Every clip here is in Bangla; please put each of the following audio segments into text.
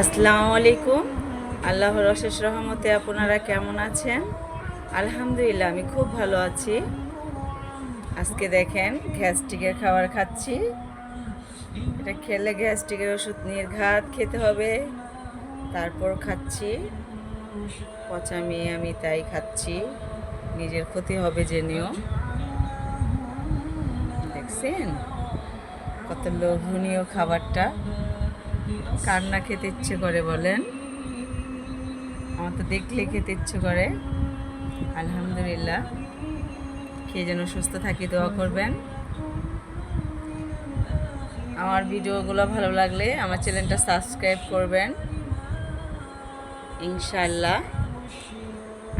আসসালামু আলাইকুম। আল্লাহর অশেষ রহমতে আপনারা কেমন আছেন? আলহামদুলিল্লাহ, আমি খুব ভালো আছি। আজকে দেখেন, গ্যাস্ট্রিকের খাবার খাচ্ছি। এটা খেলে গ্যাস্ট্রিকের ওষুধ নির্ঘাত খেতে হবে। তারপর খাচ্ছি। পচা মেয়ে আমি তাই খাচ্ছি। নিজের ক্ষতি হবে জেনেও দেখছেন? কত লোভনীয় খাবারটা। কার না খেতে ইচ্ছে করে বলেন। আমার তো দেখলে খেতে ইচ্ছে করে। আলহামদুলিল্লাহ। খেয়ে যেন সুস্থ থাকি দোয়া করবেন। আমার ভিডিওগুলো ভালো লাগলে আমার চ্যানেলটা সাবস্ক্রাইব করবেন। ইনশাল্লাহ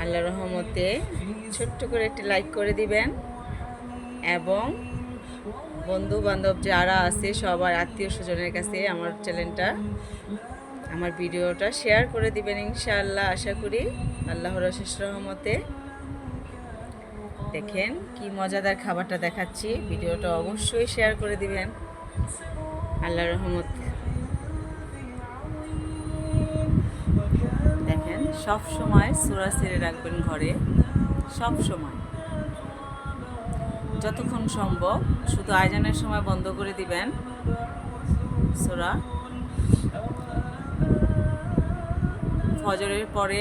আল্লাহ রহমতে ছোট্ট করে একটি লাইক করে দিবেন। এবং বন্ধু বান্ধব যারা আছে, সবার আত্মীয় স্বজনের কাছে আমার চ্যানেলটা, আমার ভিডিওটা শেয়ার করে দিবেন ইনশাআল্লাহ, আশা করি আল্লাহর অশেষ রহমতে। দেখেন কি মজাদার খাবারটা দেখাচ্ছি, ভিডিওটা অবশ্যই শেয়ার করে দিবেন। আল্লাহ রহমত। দেখেন সব সময় সুরা ছেড়ে রাখবেন ঘরে সব সময় যতক্ষণ সম্ভব, শুধু আয়োজনের সময় বন্ধ করে দিবেন। সোরা। ফজরের পরে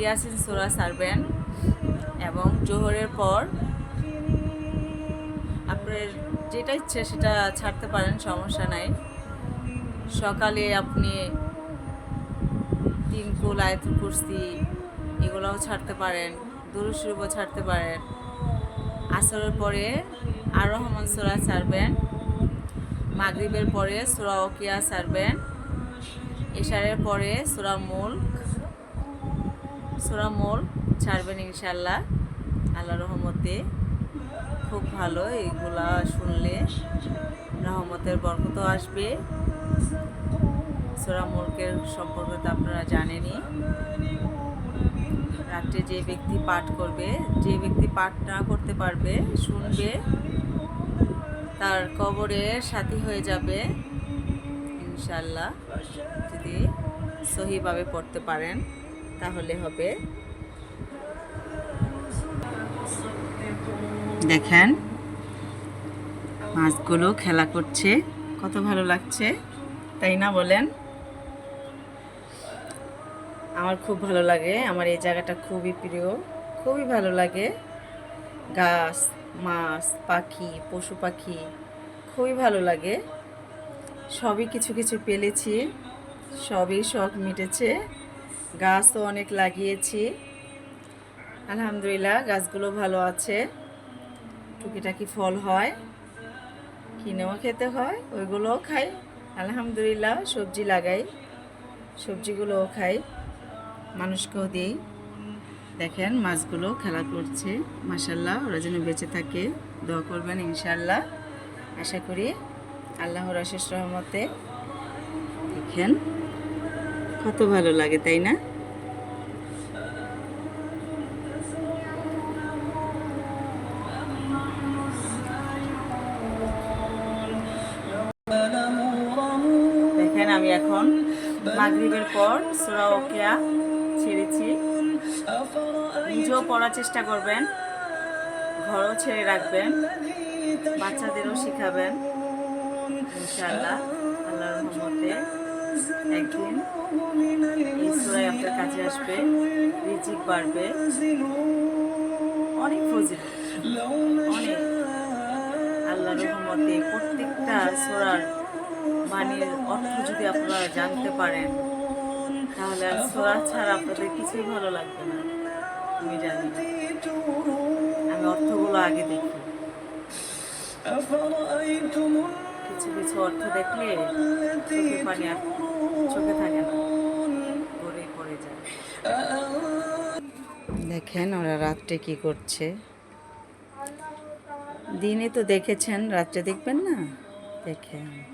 ইয়াসিন সোরা সারবেন এবং জোহরের পর আপনার যেটা ইচ্ছে সেটা ছাড়তে পারেন, সমস্যা নাই। সকালে আপনি তিন কুল আয়তুল কুর্সি এগুলোও ছাড়তে পারেন দুরুশুরুবও ছাড়তে পারেন। আসরের পরে আর রহমান সোরা ছাড়বেন। মাগরিবের পরে সোরা ওকিয়া ছাড়বেন। এশারের পরে সোরা মুল্ক সোরা মুল্ক ছাড়বেন ইনশাল্লাহ আল্লাহ রহমতে খুব ভালো এইগুলা শুনলে রহমতের বরকত আসবে। সোরা মুল্কের সম্পর্কে তো আপনারা জানেনই। রাত্রে যে ব্যক্তি পাঠ করবে, যে ব্যক্তি পাঠ না করতে পারবে, শুনবে, তার কবরে সাথী হয়ে যাবে ইনশাল্লাহ যদি সহিভাবে পড়তে পারেন, তাহলে হবে। দেখেন, মাছগুলো খেলা করছে, কত ভালো লাগছে। তাই না বলেন? আমার খুব ভালো লাগে। আমার এই জায়গাটা খুবই প্রিয়। খুবই ভালো লাগে। গাছ, মাছ, পাখি, পশু পাখি, খুবই ভালো লাগে। সবই কিছু কিছু পেলেছি। সবই শখ মিটেছে। গাছও অনেক লাগিয়েছি। আলহামদুলিল্লাহ, গাছগুলো ভালো আছে। টুকিটাকি ফল হয়, কিনেও খেতে হয়, ওইগুলোও খাই। আলহামদুলিল্লাহ, সবজি লাগাই। সবজিগুলোও খাই। মানুষকেও দিই। দেখেন, মাছগুলো খেলা করছে। মাসাল্লাহ ওরা যেন বেঁচে থাকে। দোয়া করবেন ইনশাল্লাহ আশা করি আল্লাহর আশেষ রহমতে দেখেন, কত ভালো লাগে, তাই না? মাগরিবের পর সুরা ওকিয়া ছেড়েছি। নিজেও পড়ার চেষ্টা করবেন, ঘরও ছেড়ে রাখবেন, বাচ্চাদেরও শিখাবেন, ইনশাআল্লাহ, আল্লাহর রহমতে একদিন এই সুরাই আপনার কাছে আসবে, রিজিক বাড়বে। অনেক ফজিল অনেক। আল্লাহর রহমতে প্রত্যেকটা সোরার বাণীর অর্থ যদি আপনারা জানতে পারেন, তাহলে আর সোরা ছাড়া আপনাদের কিছুই ভালো লাগবে না। আমি জানি। আমি অর্থগুলো আগে দেখি। কিছু কিছু অর্থ দেখলে চোখে পানি আর চোখে থাকে না। গড়ে যায়। দেখেন ওরা রাত্রে কি করছে। দিনে তো দেখেছেন, রাত্রে দেখবেন না? দেখেন।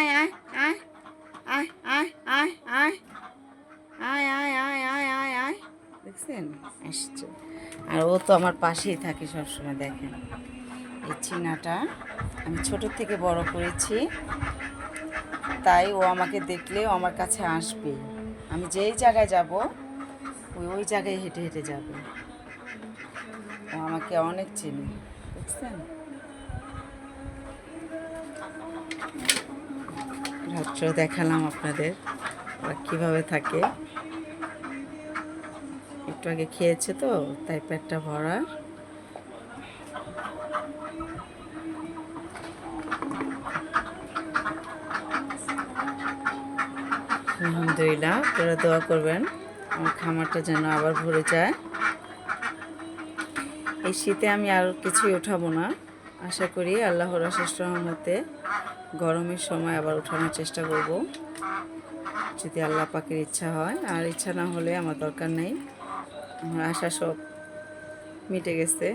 আর ও তো আমার পাশেই থাকে সবসময়, দেখেন। এই চিনাটা আমি ছোট থেকে বড় করেছি, তাই ও আমাকে দেখলে আমার কাছে আসবে। আমি যেই জায়গায় যাব ওই ওই জায়গায় হেঁটে হেঁটে যাবে। ও আমাকে অনেক চিনি, বুঝছেন? রাত্র দেখালাম আপনাদের ওরা কীভাবে থাকে। একটু আগে খেয়েছে তো, তাই পেটটা ভরা। আলহামদুলিল্লাহ, আপনারা দোয়া করবেন, আমার খামারটা যেন আবার ভরে যায়। এই শীতে আমি আর কিছুই উঠাবো না। আশা করি আল্লাহর অশেষ রহমতে গরমের সময় আবার উঠানোর চেষ্টা করব। যদি আল্লাহ পাকের ইচ্ছা হয়, আর ইচ্ছা না হলে আমার দরকার নেই। আমার আশা সব মিটে গেছে।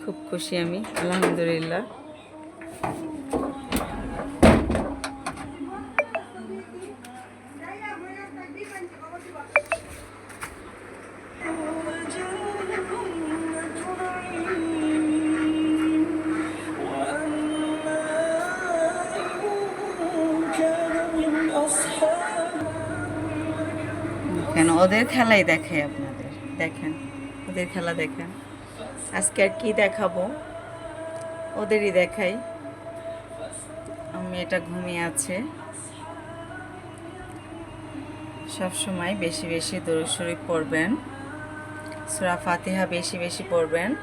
খুব খুশি আমি আলহামদুলিল্লাহ। কেন ওদের খেলাই দেখাই আপনাদের। দেখেন, ওদের খেলা দেখেন। আজকে আর কি দেখাবো? ওদেরই দেখাই। আমি এটা ঘুমিয়ে আছে। সব সময় বেশি বেশি দরুদ শরীফ পড়বেন সূরা ফাতিহা বেশি বেশি পড়বেন।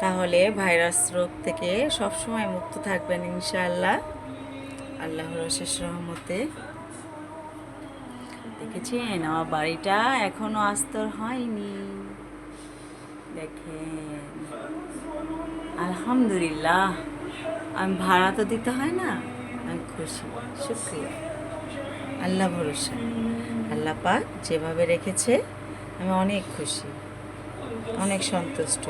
তাহলে ভাইরাস রোগ থেকে সব সময় মুক্ত থাকবেন ইনশাআল্লাহ। আল্লাহর অশেষ রহমতে। দেখেছেন? আমার বাড়িটা এখনও আস্তর হয়নি। দেখেন। আলহামদুলিল্লাহ। আমি ভাড়া তো দিতে হয় না? আমি খুশি। শুক্রিয়া। আল্লাহ ভরসা। আল্লাহ পাক যেভাবে রেখেছে, আমি অনেক খুশি। অনেক সন্তুষ্ট।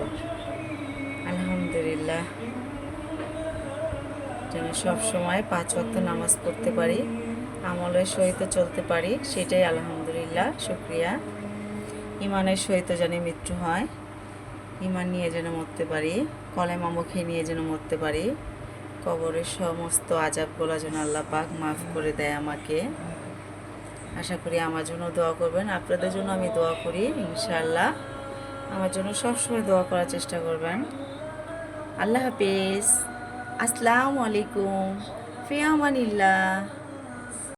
আলহামদুলিল্লাহ। যেন সব সময় পাঁচ ওয়াক্ত নামাজ পড়তে পারি। আমলের সহিত চলতে পারি, সেটাই আলহামদুলিল্লাহ, শুক্রিয়া। ইমানের সহিত যেন মৃত্যু হয় ইমান নিয়ে যেন মরতে পারি, কলেমা মুখে নিয়ে যেন মরতে পারি, কবরের সমস্ত আজাবগুলো যেন আল্লাহ পাক মাফ করে দেয় আমাকে। আশা করি আমার জন্য দোয়া করবেন, আপনাদের জন্য আমি দোয়া করি, ইনশাআল্লাহ। আমার জন্য সবসময় দোয়া করার চেষ্টা করবেন। আল্লাহ হাফিজ। আসসালামু আলাইকুম। ফিয়ামানিল্লাহ।